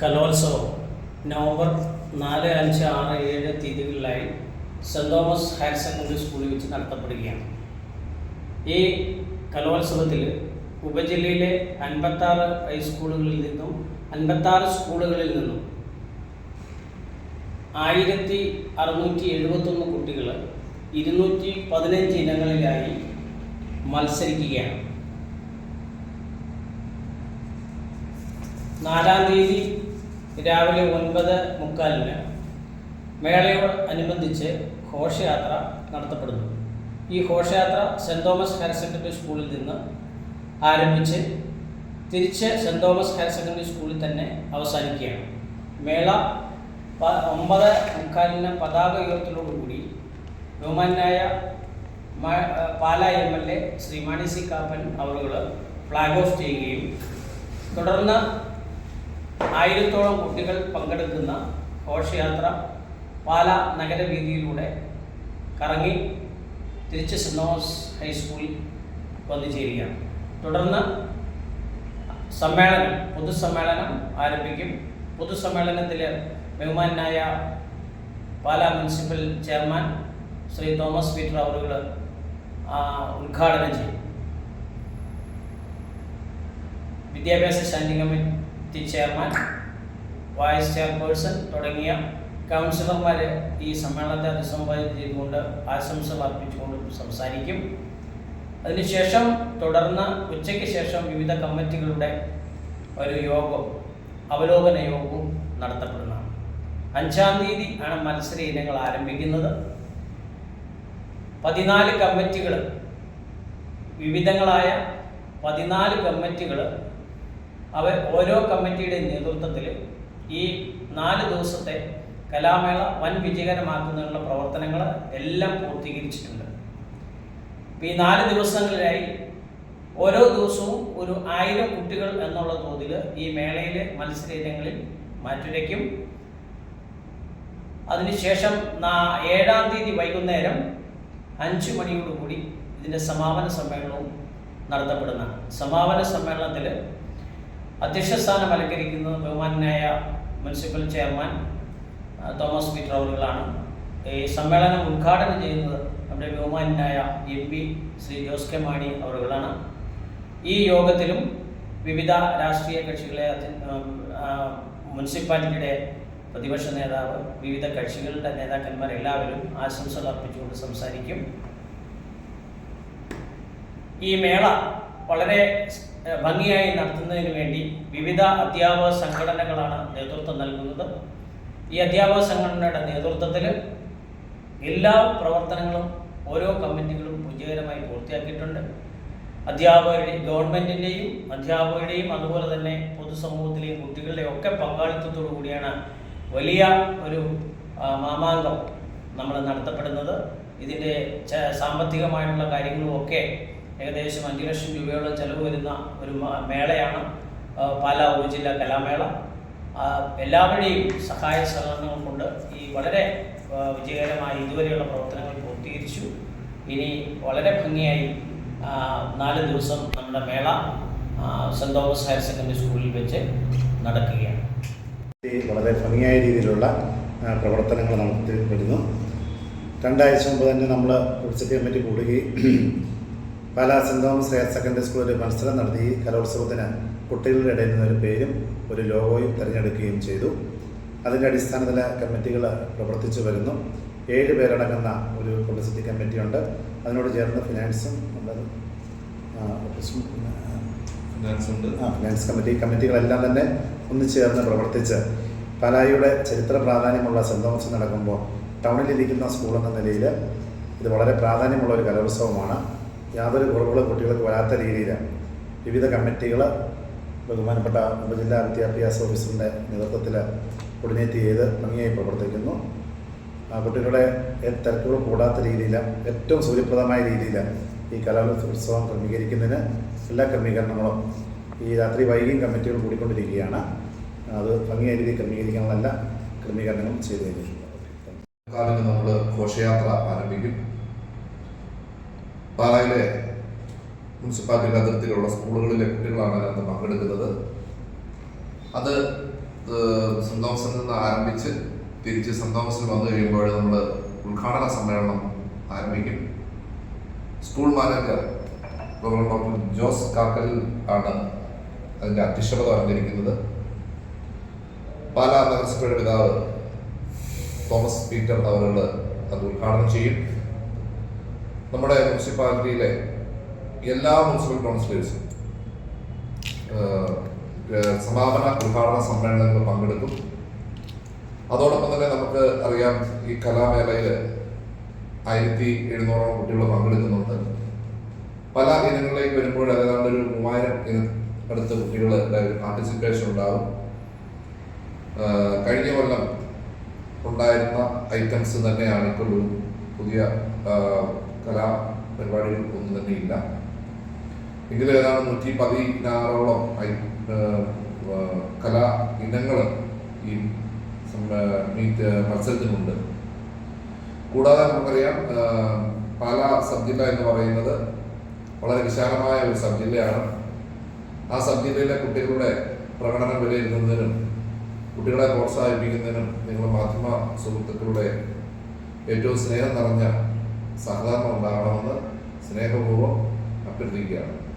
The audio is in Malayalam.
കലോത്സവം നവംബർ നാല് അഞ്ച് ആറ് ഏഴ് തീയതികളിലായി സെന്റ് തോമസ് ഹയർ സെക്കൻഡറി സ്കൂളിൽ വെച്ച് നടത്തപ്പെടുകയാണ്. ഈ കലോത്സവത്തിൽ ഉപജില്ലയിലെ അൻപത്താറ് ഹൈസ്കൂളുകളിൽ നിന്നും അൻപത്താറ് സ്കൂളുകളിൽ നിന്നും ആയിരത്തി അറുന്നൂറ്റി എഴുപത്തൊന്ന് കുട്ടികൾ ഇരുന്നൂറ്റി പതിനഞ്ച് ഇനങ്ങളിലായി മത്സരിക്കുകയാണ്. നാലാം തീയതി രാവിലെ ഒൻപത് മുക്കാലിന് മേളയോട് അനുബന്ധിച്ച് ഘോഷയാത്ര നടത്തപ്പെടുന്നു. ഈ ഘോഷയാത്ര സെന്റ് തോമസ് ഹയർ സെക്കൻഡറി സ്കൂളിൽ നിന്ന് ആരംഭിച്ച് തിരിച്ച് സെന്റ് തോമസ് ഹയർ സെക്കൻഡറി സ്കൂളിൽ തന്നെ അവസാനിക്കുകയാണ്. മേള ഒമ്പത് മുക്കാലിന് പതാക ഉയർത്തലോടുകൂടി ബഹുമാനായ Pala M L A Shri Mani C Kappan അവറുകൾ ഫ്ലാഗ് ഓഫ് ചെയ്യുകയും തുടർന്ന് ആയിരത്തോളം കുട്ടികൾ പങ്കെടുക്കുന്ന ഘോഷയാത്ര പാല നഗരവീതിയിലൂടെ കറങ്ങി തിരിച്ച് തോമസ് ഹൈസ്കൂളിൽ വന്നു ചേരുകയാണ് തുടർന്ന് സമ്മേളനം പൊതുസമ്മേളനം ആരംഭിക്കും. പൊതുസമ്മേളനത്തിൽ ബഹുമാനായ പാല മുനിസിപ്പൽ ചെയർമാൻ ശ്രീ തോമസ് പീറ്റർ അവറുകൾ ഉദ്ഘാടനം ചെയ്യും. വിദ്യാഭ്യാസ standing committee chairman vice chairperson തുടങ്ങിയ കൗൺസിലർമാർ ഈ സമ്മേളനത്തെ അഭിസംബോധന ചെയ്തുകൊണ്ട് ആശംസകൾ അർപ്പിച്ചുകൊണ്ട് സംസാരിക്കും. അതിനുശേഷം തുടർന്ന് ഉച്ചയ്ക്ക് ശേഷം വിവിധ കമ്മിറ്റികളുടെ ഒരു യോഗം അവലോകന യോഗവും നടത്തപ്പെടുന്നതാണ്. അഞ്ചാം തീയതി ആണ് മത്സര ഇനങ്ങൾ ആരംഭിക്കുന്നത്. പതിനാല് കമ്മിറ്റികൾ വിവിധങ്ങളായ പതിനാല് കമ്മിറ്റികൾ അവർ ഓരോ കമ്മിറ്റിയുടെ നേതൃത്വത്തിൽ ഈ നാല് ദിവസത്തെ കലാമേള വൻ വിജയകരമാക്കുന്നതിനുള്ള പ്രവർത്തനങ്ങൾ എല്ലാം പൂർത്തീകരിച്ചിട്ടുണ്ട്. ഈ നാല് ദിവസങ്ങളിലായി ഓരോ ദിവസവും ഒരു ആയിരം കുട്ടികൾ എന്നുള്ള തോതിൽ ഈ മേളയിലെ മത്സര ഇനങ്ങളിൽ മാറ്റുരയ്ക്കും. അതിനുശേഷം ഏഴാം തീയതി വൈകുന്നേരം അഞ്ചു മണിയോടുകൂടി ഇതിന്റെ സമാപന സമ്മേളനവും നടത്തപ്പെടുന്ന സമാപന സമ്മേളനത്തിൽ അധ്യക്ഷ സ്ഥാനം അലങ്കരിക്കുന്നത് ബഹുമാനായ മുനിസിപ്പൽ ചെയർമാൻ തോമസ് പി. ട്രൗറുകളാണ് ഈ സമ്മേളനം ഉദ്ഘാടനം ചെയ്യുന്നത് നമ്മുടെ ബഹുമാനായ M P Shri Jose K. Mani അവറുകളാണ് ഈ യോഗത്തിലും വിവിധ രാഷ്ട്രീയ കക്ഷികളെ മുനിസിപ്പാലിറ്റിയുടെ പ്രതിപക്ഷ നേതാവ് വിവിധ കക്ഷികളുടെ നേതാക്കന്മാർ എല്ലാവരും ആശംസകൾ അർപ്പിച്ചുകൊണ്ട് സംസാരിക്കും. ഈ മേള വളരെ ഭംഗിയായി നടത്തുന്നതിന് വേണ്ടി വിവിധ അധ്യാപക സംഘടനകളാണ് നേതൃത്വം നൽകുന്നത്. ഈ അധ്യാപക സംഘടനയുടെ നേതൃത്വത്തിൽ എല്ലാ പ്രവർത്തനങ്ങളും ഓരോ കമ്മിറ്റികളും വിജയകരമായി പൂർത്തിയാക്കിയിട്ടുണ്ട്. അധ്യാപകരുടെയും ഗവൺമെന്റിന്റെയും അധ്യാപകരുടെയും അതുപോലെ തന്നെ പൊതുസമൂഹത്തിലെയും കുട്ടികളുടെയും ഒക്കെ പങ്കാളിത്തത്തോടു കൂടിയാണ് വലിയ ഒരു മാമാങ്കം നമ്മൾ നടത്തപ്പെടുന്നത്. ഇതിന്റെ സാമ്പത്തികമായിട്ടുള്ള കാര്യങ്ങളും ഒക്കെ ഏകദേശം അഞ്ച് ലക്ഷം രൂപയോളം ചെലവ് വരുന്ന ഒരു മേളയാണ് പാലാ ഉപജില്ല കലാമേള. എല്ലാവരുടെയും സഹായ സഹകരണങ്ങൾ കൊണ്ട് ഈ വളരെ വിജയകരമായി ഇതുവരെയുള്ള പ്രവർത്തനങ്ങൾ പൂർത്തീകരിച്ചു. ഇനി വളരെ ഭംഗിയായി നാല് ദിവസം നമ്മുടെ മേള സെന്റ് തോമസ് ഹയർ സെക്കൻഡറി സ്കൂളിൽ വെച്ച് നടക്കുകയാണ്. വളരെ ഭംഗിയായ രീതിയിലുള്ള പ്രവർത്തനങ്ങൾ നടത്തി വരുന്നു. രണ്ടാഴ്ച മുമ്പ് തന്നെ നമ്മൾ വിളിച്ചിട്ട് കമ്മിറ്റി കൂടുകയും Pala saint Thomas higher secondary സ്കൂളിൽ ഒരു മത്സരം നടത്തി ഈ കലോത്സവത്തിന് കുട്ടികളുടെ ഇടയിൽ നിന്ന് ഒരു പേരും ഒരു ലോഗോയും തിരഞ്ഞെടുക്കുകയും ചെയ്തു. അതിന്റെ അടിസ്ഥാനത്തിൽ കമ്മിറ്റികൾ പ്രവർത്തിച്ചു വരുന്നു. ഏഴ് പേരടങ്ങുന്ന ഒരു പബ്ലിസിറ്റി കമ്മിറ്റിയുണ്ട് അതിനോട് ചേർന്ന് ഫിനാൻസും ഉള്ളത് ആ, ഫിനാൻസ് കമ്മിറ്റി കമ്മിറ്റികളെല്ലാം തന്നെ ഒന്ന് ചേർന്ന് പ്രവർത്തിച്ച് പാലായിയുടെ ചരിത്ര പ്രാധാന്യമുള്ള സെന്റ് തോമസ് നടക്കുമ്പോൾ ടൗണിലിരിക്കുന്ന സ്കൂൾ എന്ന നിലയിൽ ഇത് വളരെ പ്രാധാന്യമുള്ള ഒരു കലോത്സവമാണ്. യാതൊരു കുറവുകളും കുട്ടികൾക്ക് വരാത്ത രീതിയിലാണ്. വിവിധ കമ്മിറ്റികൾ ബഹുമാനപ്പെട്ട ഉപജില്ലാ വിദ്യാഭ്യാസ ഓഫീസറിന്റെ നേതൃത്വത്തിൽ കോർഡിനേറ്റ് ചെയ്ത് ഭംഗിയായി പ്രവർത്തിക്കുന്നു. കുട്ടികളുടെ തിരക്കുകൾ കൂടാത്ത രീതിയിൽ ഏറ്റവും സൂര്യപ്രദമായ രീതിയിൽ ഈ കലോത്സവം ക്രമീകരിക്കുന്നതിന് എല്ലാ ക്രമീകരണങ്ങളും ഈ രാത്രി വൈകിയും കമ്മിറ്റികൾ കൂടിക്കൊണ്ടിരിക്കുകയാണ്. അത് ഭംഗിയായ രീതിയിൽ ക്രമീകരിക്കാനുള്ള എല്ലാ ക്രമീകരണങ്ങളും ചെയ്തു കഴിഞ്ഞിട്ടുണ്ട് നമ്മൾ ഘോഷയാത്ര ആരംഭിക്കും. പാലായിലെ മുനിസിപ്പാലിറ്റിയുടെ അതിർത്തിയിലുള്ള സ്കൂളുകളിലെ കുട്ടികളാണ് അതിനകത്ത് പങ്കെടുക്കുന്നത്. അത് സെന്റ് തോമസിൽ നിന്ന് ആരംഭിച്ച് തിരിച്ച് സെന്റ് തോമസിൽ വന്നു കഴിയുമ്പോൾ നമ്മൾ ഉദ്ഘാടന സമ്മേളനം ആരംഭിക്കും. School manager doctor Jose Kakkal ആണ് അതിന്റെ അധ്യക്ഷത അലങ്കരിക്കുന്നത് പാലാ നഗരസഭയുടെ പിതാവ് തോമസ് പീറ്റർ അവരുകൾ അത് ഉദ്ഘാടനം ചെയ്യും. നമ്മുടെ മുനിസിപ്പാലിറ്റിയിലെ എല്ലാ മുനിസിപ്പൽ കൗൺസിലേഴ്സും സമാപന ഉദ്ഘാടന സമ്മേളനങ്ങൾ പങ്കെടുക്കും. അതോടൊപ്പം തന്നെ നമുക്ക് അറിയാം ഈ കലാമേളയിൽ ആയിരത്തി എഴുന്നൂറോളം കുട്ടികൾ പങ്കെടുക്കുന്നുണ്ട്. പല ഇനങ്ങളിലേക്ക് വരുമ്പോൾ ഏതാണ്ട് ഒരു മൂവായിരം ഇന അടുത്ത കുട്ടികളുടെ പാർട്ടിസിപ്പേഷൻ ഉണ്ടാകും കഴിഞ്ഞ കൊല്ലം ഉണ്ടായിരുന്ന ഐറ്റംസ് തന്നെയാണ് ഇപ്പോഴും പുതിയ കലാ പരിപാടികൾ ഒന്നും തന്നെ ഇല്ല. എങ്കിലും ഏതാണ് നൂറ്റി പതിനാറോളം കലാ ഇനങ്ങൾ ഈ മത്സരത്തിനുണ്ട്. കൂടാതെ നമുക്കറിയാം പാല പാലാ സബ് ജില്ല എന്ന് പറയുന്നത് വളരെ വിശാലമായ ഒരു സബ് ജില്ലയാണ് ആ സബ് ജില്ലയിലെ കുട്ടികളുടെ പ്രകടനം വിലയിരുത്തുന്നതിനും കുട്ടികളെ പ്രോത്സാഹിപ്പിക്കുന്നതിനും നിങ്ങൾ മാധ്യമ സുഹൃത്തുക്കളുടെ ഏറ്റവും സ്നേഹം നിറഞ്ഞ സഹകരണം ഉണ്ടാകണമെന്ന് സ്നേഹപൂർവം അഭ്യർത്ഥിക്കുകയാണ്.